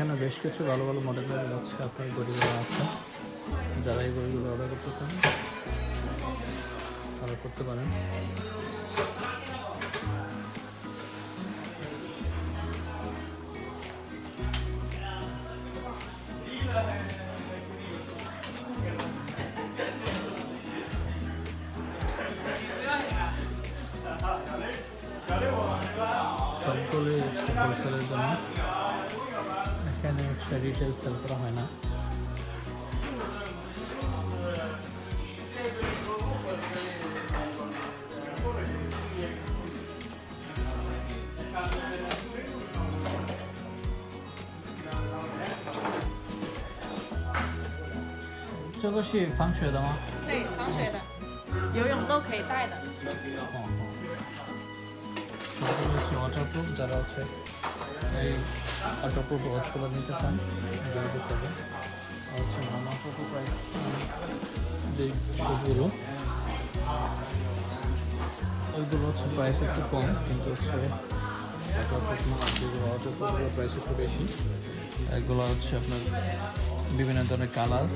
এখানে বেশ কিছু ভালো ভালো মডেলের হচ্ছে আপনার গড়িগুলো আছে। যারা এই গড়িগুলো অর্ডার করতে চান অর্ডার করতে পারেন। হচ্ছে হোলসেলের জন্য। এখানে হচ্ছে রিটেল সেল করা হয় না这个是防水的吗？对，防水的，游泳都可以带的。 ও, ও। সবগুলো হচ্ছে ওয়াটারপ্রুফ যারা হচ্ছে এই ওয়াটারপ্রুফ ওয়াশগুলো নিতে চান করতে হবে। আর হচ্ছে নন ওয়াটারপ্রুফ প্রাইস যে শুজগুলো ওইগুলো হচ্ছে প্রাইস একটু কম, কিন্তু হচ্ছে যেগুলো প্রাইস একটু বেশি। এগুলো হচ্ছে আপনার বিভিন্ন ধরনের কালার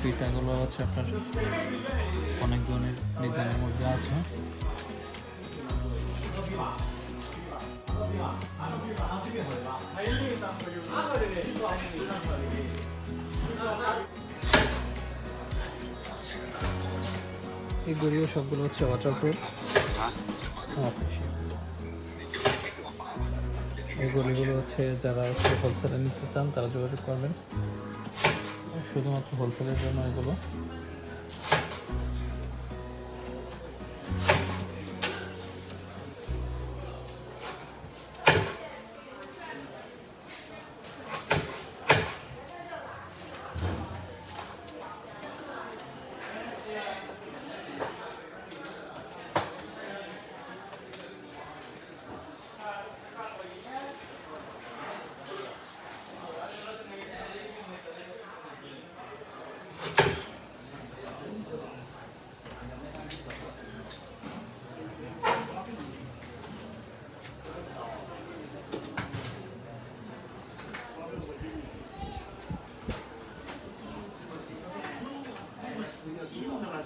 ফিতাগুলো হচ্ছে আপনার অনেক ধরনের ডিজাইনের মধ্যে আছে। এই গড়িও সবগুলো হচ্ছে ওয়াটারপ্রুফ এই গড়িগুলো হচ্ছে যারা হচ্ছে হোলসেলে নিতে চান, তারা যোগাযোগ করবেন। শুধুমাত্র হোলসেলের জন্য এগুলো।